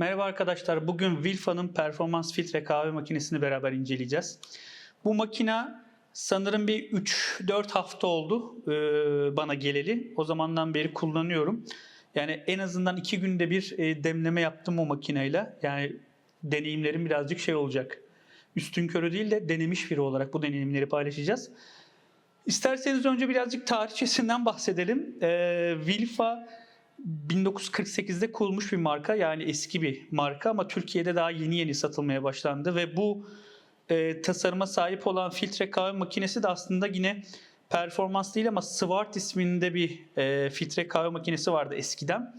Merhaba arkadaşlar. Bugün Wilfa'nın performans filtre kahve makinesini beraber inceleyeceğiz. Bu makina sanırım bir 3-4 hafta oldu e, bana geleli. O zamandan beri kullanıyorum. Yani en azından 2 günde bir e, demleme yaptım o makineyle. Yani deneyimlerim birazcık şey olacak. Üstün körü değil de denemiş biri olarak bu deneyimleri paylaşacağız. İsterseniz önce birazcık tarihçesinden bahsedelim. Ee, Wilfa 1948'de kurulmuş bir marka yani eski bir marka ama Türkiye'de daha yeni yeni satılmaya başlandı ve bu e, tasarıma sahip olan filtre kahve makinesi de aslında yine performans değil ama Swart isminde bir e, filtre kahve makinesi vardı eskiden.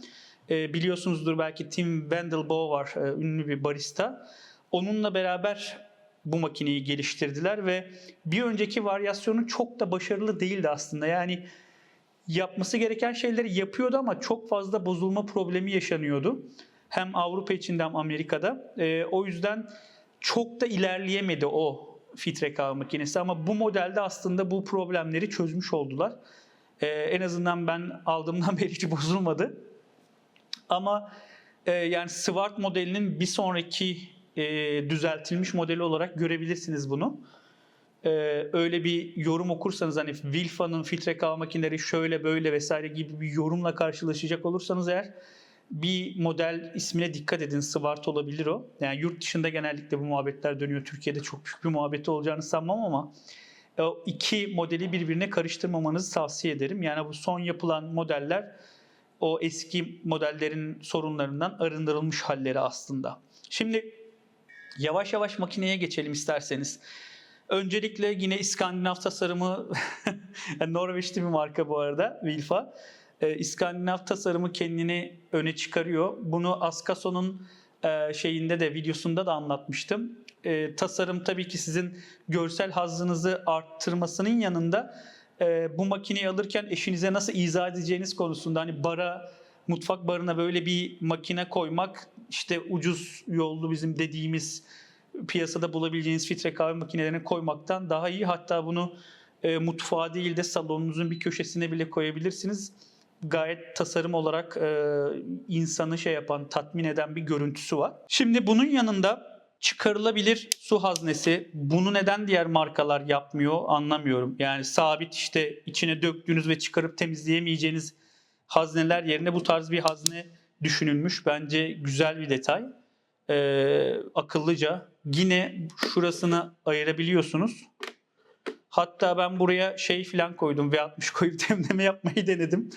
E, biliyorsunuzdur belki Tim Wendelboe var, e, ünlü bir barista. Onunla beraber bu makineyi geliştirdiler ve bir önceki varyasyonu çok da başarılı değildi aslında. Yani yapması gereken şeyleri yapıyordu ama çok fazla bozulma problemi yaşanıyordu. Hem Avrupa içinde hem Amerika'da. Ee, o yüzden çok da ilerleyemedi o filtre kahve makinesi ama bu modelde aslında bu problemleri çözmüş oldular. Ee, en azından ben aldığımdan beri hiç bozulmadı. Ama e, yani Swart modelinin bir sonraki e, düzeltilmiş modeli olarak görebilirsiniz bunu. Ee, öyle bir yorum okursanız hani Wilfa'nın filtre kahve makineleri şöyle böyle vesaire gibi bir yorumla karşılaşacak olursanız eğer bir model ismine dikkat edin. Swart olabilir o. Yani yurt dışında genellikle bu muhabbetler dönüyor. Türkiye'de çok büyük bir muhabbeti olacağını sanmam ama e, o iki modeli birbirine karıştırmamanızı tavsiye ederim. Yani bu son yapılan modeller o eski modellerin sorunlarından arındırılmış halleri aslında. Şimdi yavaş yavaş makineye geçelim isterseniz. Öncelikle yine İskandinav tasarımı, Norveçli bir marka bu arada Wilfa. Ee, İskandinav tasarımı kendini öne çıkarıyor. Bunu Askaso'nun e, şeyinde de videosunda da anlatmıştım. E, tasarım tabii ki sizin görsel hazzınızı arttırmasının yanında e, bu makineyi alırken eşinize nasıl izah edeceğiniz konusunda hani bara mutfak barına böyle bir makine koymak işte ucuz yollu bizim dediğimiz piyasada bulabileceğiniz filtre kahve makinelerine koymaktan daha iyi. Hatta bunu e, mutfağa değil de salonunuzun bir köşesine bile koyabilirsiniz. Gayet tasarım olarak e, insanı şey yapan, tatmin eden bir görüntüsü var. Şimdi bunun yanında çıkarılabilir su haznesi. Bunu neden diğer markalar yapmıyor anlamıyorum. Yani sabit işte içine döktüğünüz ve çıkarıp temizleyemeyeceğiniz hazneler yerine bu tarz bir hazne düşünülmüş. Bence güzel bir detay. Ee, akıllıca. Yine şurasını ayırabiliyorsunuz. Hatta ben buraya şey falan koydum. V60 koyup demleme yapmayı denedim.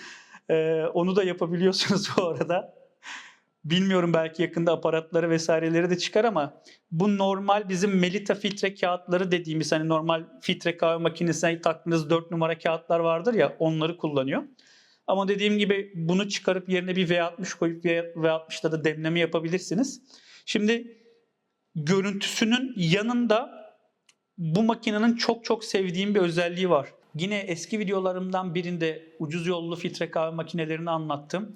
Ee, onu da yapabiliyorsunuz bu arada. Bilmiyorum belki yakında aparatları vesaireleri de çıkar ama bu normal bizim Melita filtre kağıtları dediğimiz hani normal filtre kahve makinesine taktığınız 4 numara kağıtlar vardır ya onları kullanıyor. Ama dediğim gibi bunu çıkarıp yerine bir V60 koyup V60'da da demleme yapabilirsiniz. Şimdi görüntüsünün yanında bu makinenin çok çok sevdiğim bir özelliği var. Yine eski videolarımdan birinde ucuz yollu filtre kahve makinelerini anlattım.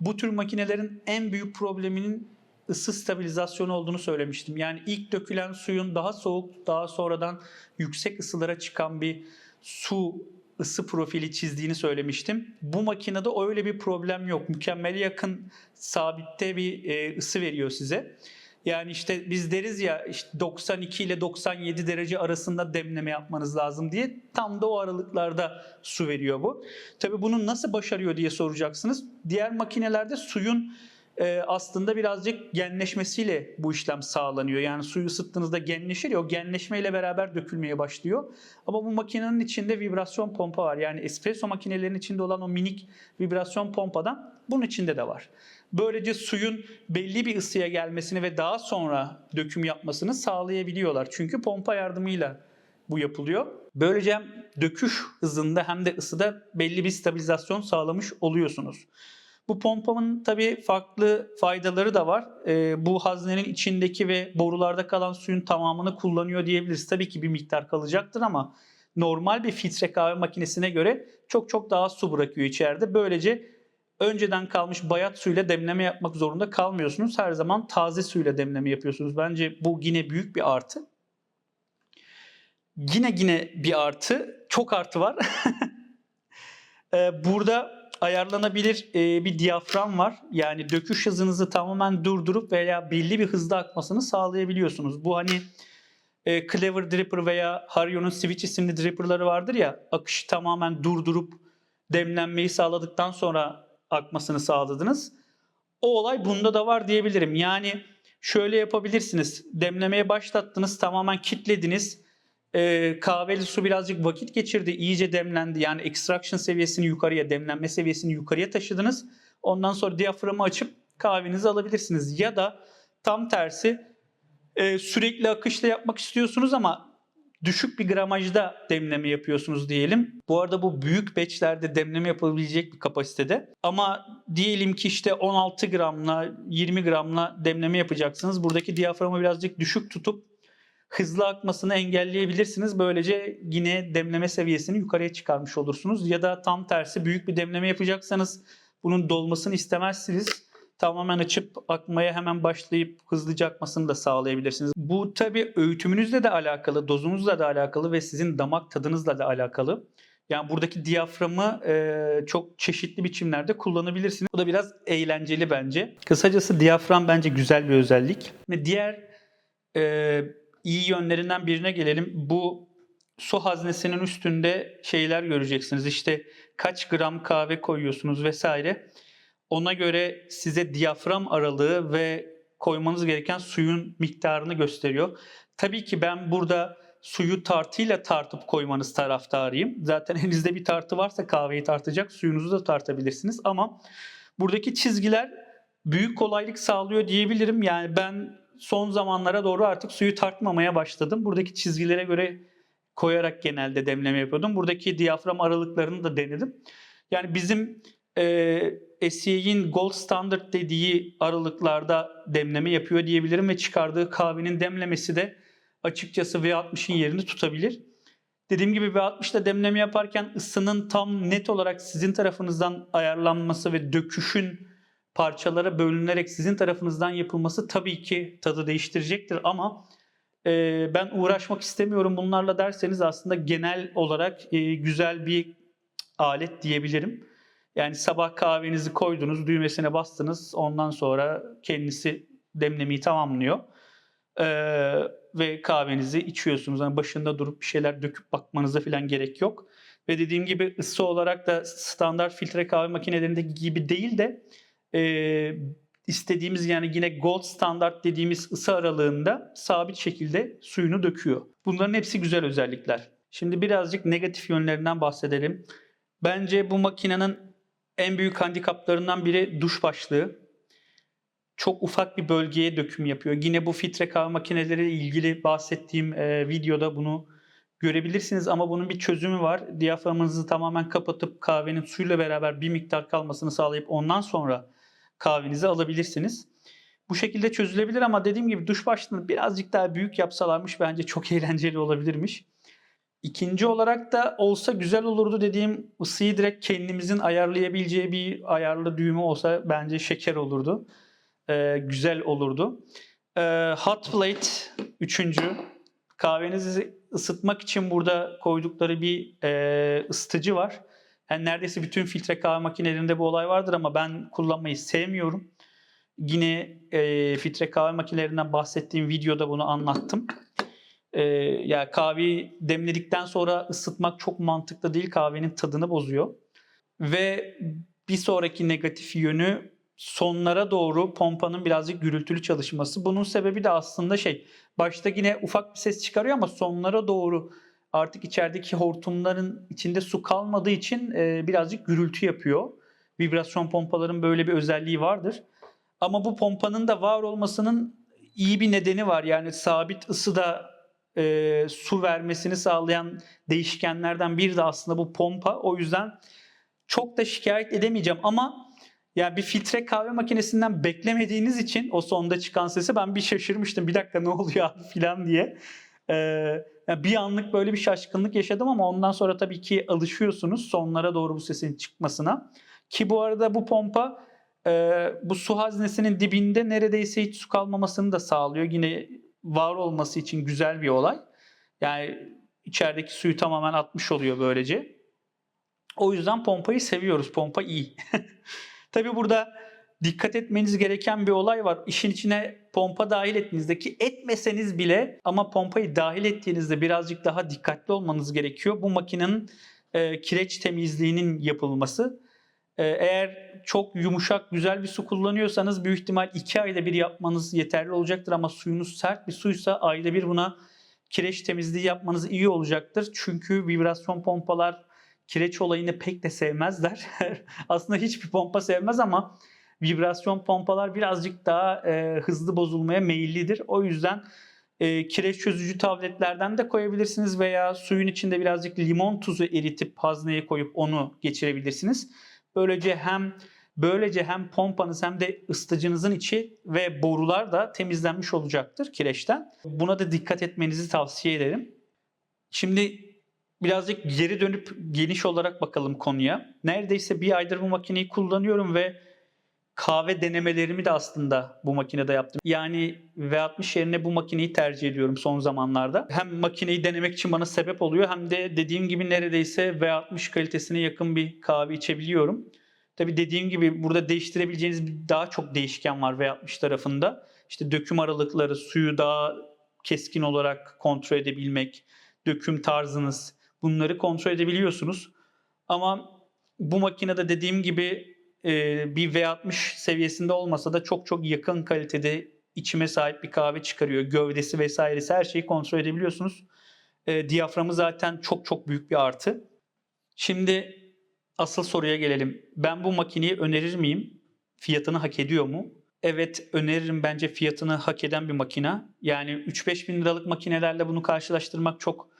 Bu tür makinelerin en büyük probleminin ısı stabilizasyonu olduğunu söylemiştim. Yani ilk dökülen suyun daha soğuk, daha sonradan yüksek ısılara çıkan bir su ısı profili çizdiğini söylemiştim. Bu makinede öyle bir problem yok. Mükemmele yakın sabitte bir e, ısı veriyor size. Yani işte biz deriz ya işte 92 ile 97 derece arasında demleme yapmanız lazım diye tam da o aralıklarda su veriyor bu. Tabii bunu nasıl başarıyor diye soracaksınız. Diğer makinelerde suyun e, aslında birazcık genleşmesiyle bu işlem sağlanıyor. Yani suyu ısıttığınızda genleşir ya o genleşmeyle beraber dökülmeye başlıyor. Ama bu makinenin içinde vibrasyon pompa var. Yani espresso makinelerinin içinde olan o minik vibrasyon pompadan bunun içinde de var. Böylece suyun belli bir ısıya gelmesini ve daha sonra döküm yapmasını sağlayabiliyorlar. Çünkü pompa yardımıyla bu yapılıyor. Böylece hem döküş hızında hem de ısıda belli bir stabilizasyon sağlamış oluyorsunuz. Bu pompamın tabii farklı faydaları da var. Ee, bu haznenin içindeki ve borularda kalan suyun tamamını kullanıyor diyebiliriz. Tabii ki bir miktar kalacaktır ama normal bir filtre kahve makinesine göre çok çok daha su bırakıyor içeride. Böylece önceden kalmış bayat suyla demleme yapmak zorunda kalmıyorsunuz. Her zaman taze suyla demleme yapıyorsunuz. Bence bu yine büyük bir artı. Yine yine bir artı, çok artı var. Ee, Burada ayarlanabilir e, bir diyafram var. Yani döküş hızınızı tamamen durdurup veya belli bir hızda akmasını sağlayabiliyorsunuz. Bu hani e, Clever Dripper veya Hario'nun Switch isimli dripperları vardır ya akışı tamamen durdurup demlenmeyi sağladıktan sonra akmasını sağladınız. O olay bunda da var diyebilirim. Yani şöyle yapabilirsiniz. Demlemeye başlattınız, tamamen kilitlediniz. Ee, kahveli su birazcık vakit geçirdi, iyice demlendi. Yani extraction seviyesini yukarıya, demlenme seviyesini yukarıya taşıdınız. Ondan sonra diyaframı açıp kahvenizi alabilirsiniz. Ya da tam tersi e, sürekli akışla yapmak istiyorsunuz ama düşük bir gramajda demleme yapıyorsunuz diyelim. Bu arada bu büyük batchlerde demleme yapabilecek bir kapasitede. Ama diyelim ki işte 16 gramla 20 gramla demleme yapacaksınız. Buradaki diyaframı birazcık düşük tutup hızlı akmasını engelleyebilirsiniz. Böylece yine demleme seviyesini yukarıya çıkarmış olursunuz. Ya da tam tersi büyük bir demleme yapacaksanız bunun dolmasını istemezsiniz tamamen açıp akmaya hemen başlayıp hızlıca akmasını da sağlayabilirsiniz. Bu tabi öğütümünüzle de alakalı, dozunuzla da alakalı ve sizin damak tadınızla da alakalı. Yani buradaki diyaframı e, çok çeşitli biçimlerde kullanabilirsiniz. Bu da biraz eğlenceli bence. Kısacası diyafram bence güzel bir özellik. Ve diğer e, iyi yönlerinden birine gelelim. Bu su haznesinin üstünde şeyler göreceksiniz. İşte kaç gram kahve koyuyorsunuz vesaire. Ona göre size diyafram aralığı ve koymanız gereken suyun miktarını gösteriyor. Tabii ki ben burada suyu tartıyla tartıp koymanız taraftarıyım. Zaten elinizde bir tartı varsa kahveyi tartacak, suyunuzu da tartabilirsiniz. Ama buradaki çizgiler büyük kolaylık sağlıyor diyebilirim. Yani ben son zamanlara doğru artık suyu tartmamaya başladım. Buradaki çizgilere göre koyarak genelde demleme yapıyordum. Buradaki diyafram aralıklarını da denedim. Yani bizim e, SCA'in gold standard dediği aralıklarda demleme yapıyor diyebilirim ve çıkardığı kahvenin demlemesi de açıkçası V60'ın yerini tutabilir. Dediğim gibi V60'da demleme yaparken ısının tam net olarak sizin tarafınızdan ayarlanması ve döküşün parçalara bölünerek sizin tarafınızdan yapılması tabii ki tadı değiştirecektir ama e, ben uğraşmak istemiyorum bunlarla derseniz aslında genel olarak e, güzel bir alet diyebilirim. Yani sabah kahvenizi koydunuz, düğmesine bastınız. Ondan sonra kendisi demlemeyi tamamlıyor. Ee, ve kahvenizi içiyorsunuz. Yani başında durup bir şeyler döküp bakmanıza falan gerek yok. Ve dediğim gibi ısı olarak da standart filtre kahve makinelerindeki gibi değil de e, istediğimiz yani yine gold standart dediğimiz ısı aralığında sabit şekilde suyunu döküyor. Bunların hepsi güzel özellikler. Şimdi birazcık negatif yönlerinden bahsedelim. Bence bu makinenin en büyük handikaplarından biri duş başlığı. Çok ufak bir bölgeye döküm yapıyor. Yine bu filtre kahve makineleriyle ilgili bahsettiğim e, videoda bunu görebilirsiniz ama bunun bir çözümü var. Diyaframınızı tamamen kapatıp kahvenin suyla beraber bir miktar kalmasını sağlayıp ondan sonra kahvenizi alabilirsiniz. Bu şekilde çözülebilir ama dediğim gibi duş başlığını birazcık daha büyük yapsalarmış bence çok eğlenceli olabilirmiş. İkinci olarak da olsa güzel olurdu dediğim ısıyı direkt kendimizin ayarlayabileceği bir ayarlı düğme olsa bence şeker olurdu. Ee, güzel olurdu. Ee, hot plate üçüncü. Kahvenizi ısıtmak için burada koydukları bir e, ısıtıcı var. Yani neredeyse bütün filtre kahve makinelerinde bu olay vardır ama ben kullanmayı sevmiyorum. Yine e, filtre kahve makinelerinden bahsettiğim videoda bunu anlattım. Ee, ya kahveyi demledikten sonra ısıtmak çok mantıklı değil. Kahvenin tadını bozuyor. Ve bir sonraki negatif yönü sonlara doğru pompanın birazcık gürültülü çalışması. Bunun sebebi de aslında şey başta yine ufak bir ses çıkarıyor ama sonlara doğru artık içerideki hortumların içinde su kalmadığı için e, birazcık gürültü yapıyor. Vibrasyon pompaların böyle bir özelliği vardır. Ama bu pompanın da var olmasının iyi bir nedeni var. Yani sabit ısıda e, su vermesini sağlayan değişkenlerden biri de aslında bu pompa. O yüzden çok da şikayet edemeyeceğim ama yani bir filtre kahve makinesinden beklemediğiniz için o sonda çıkan sesi ben bir şaşırmıştım. Bir dakika ne oluyor abi filan diye. Ee, bir anlık böyle bir şaşkınlık yaşadım ama ondan sonra tabii ki alışıyorsunuz sonlara doğru bu sesin çıkmasına. Ki bu arada bu pompa e, bu su haznesinin dibinde neredeyse hiç su kalmamasını da sağlıyor. Yine var olması için güzel bir olay. Yani içerideki suyu tamamen atmış oluyor böylece. O yüzden pompayı seviyoruz. Pompa iyi. Tabii burada dikkat etmeniz gereken bir olay var. İşin içine pompa dahil ettiğinizdeki etmeseniz bile ama pompayı dahil ettiğinizde birazcık daha dikkatli olmanız gerekiyor. Bu makinenin e, kireç temizliğinin yapılması. E, eğer çok yumuşak, güzel bir su kullanıyorsanız büyük ihtimal 2 ayda bir yapmanız yeterli olacaktır ama suyunuz sert bir suysa ayda bir buna kireç temizliği yapmanız iyi olacaktır. Çünkü vibrasyon pompalar kireç olayını pek de sevmezler. Aslında hiçbir pompa sevmez ama vibrasyon pompalar birazcık daha e, hızlı bozulmaya meyillidir. O yüzden e, kireç çözücü tabletlerden de koyabilirsiniz veya suyun içinde birazcık limon tuzu eritip hazneye koyup onu geçirebilirsiniz. Böylece hem böylece hem pompanız hem de ısıtıcınızın içi ve borular da temizlenmiş olacaktır kireçten. Buna da dikkat etmenizi tavsiye ederim. Şimdi birazcık geri dönüp geniş olarak bakalım konuya. Neredeyse bir aydır bu makineyi kullanıyorum ve kahve denemelerimi de aslında bu makinede yaptım. Yani V60 yerine bu makineyi tercih ediyorum son zamanlarda. Hem makineyi denemek için bana sebep oluyor hem de dediğim gibi neredeyse V60 kalitesine yakın bir kahve içebiliyorum. Tabii dediğim gibi burada değiştirebileceğiniz daha çok değişken var V60 tarafında. İşte döküm aralıkları, suyu daha keskin olarak kontrol edebilmek, döküm tarzınız bunları kontrol edebiliyorsunuz. Ama bu makinede dediğim gibi bir V60 seviyesinde olmasa da çok çok yakın kalitede içime sahip bir kahve çıkarıyor. Gövdesi vesairesi her şeyi kontrol edebiliyorsunuz. E, diyaframı zaten çok çok büyük bir artı. Şimdi asıl soruya gelelim. Ben bu makineyi önerir miyim? Fiyatını hak ediyor mu? Evet öneririm bence fiyatını hak eden bir makine. Yani 3-5 bin liralık makinelerle bunu karşılaştırmak çok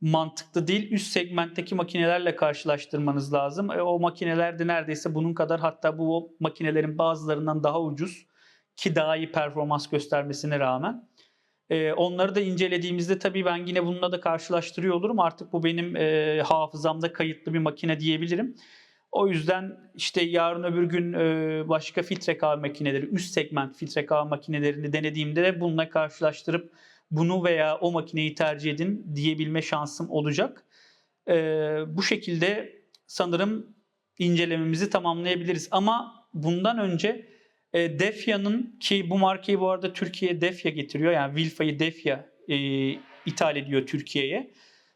mantıklı değil. Üst segmentteki makinelerle karşılaştırmanız lazım. E, o makineler de neredeyse bunun kadar hatta bu makinelerin bazılarından daha ucuz ki daha iyi performans göstermesine rağmen. E, onları da incelediğimizde tabii ben yine bununla da karşılaştırıyor olurum. Artık bu benim e, hafızamda kayıtlı bir makine diyebilirim. O yüzden işte yarın öbür gün e, başka filtre kahve makineleri, üst segment filtre kahve makinelerini denediğimde de bununla karşılaştırıp bunu veya o makineyi tercih edin diyebilme şansım olacak. E, bu şekilde sanırım incelememizi tamamlayabiliriz. Ama bundan önce e, Defya'nın ki bu markayı bu arada Türkiye'ye Defya getiriyor. Yani Wilfa'yı Defya e, ithal ediyor Türkiye'ye.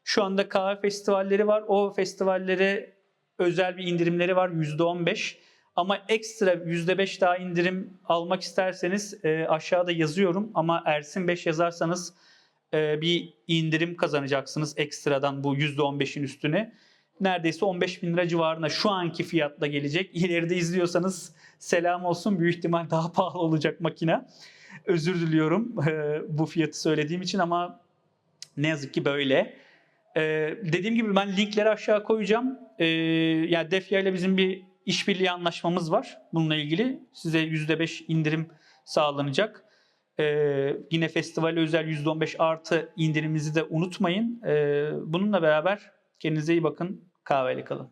Şu anda kahve festivalleri var. O festivallere özel bir indirimleri var %15. Ama ekstra %5 daha indirim almak isterseniz e, aşağıda yazıyorum. Ama Ersin 5 yazarsanız e, bir indirim kazanacaksınız ekstradan bu %15'in üstüne. Neredeyse 15 bin lira civarına şu anki fiyatla gelecek. İleride izliyorsanız selam olsun. Büyük ihtimal daha pahalı olacak makine. Özür diliyorum e, bu fiyatı söylediğim için ama ne yazık ki böyle. E, dediğim gibi ben linkleri aşağı koyacağım. E, yani Defya ile bizim bir işbirliği anlaşmamız var bununla ilgili. Size %5 indirim sağlanacak. Ee, yine festivale özel %15 artı indirimimizi de unutmayın. Ee, bununla beraber kendinize iyi bakın. Kahveyle kalın.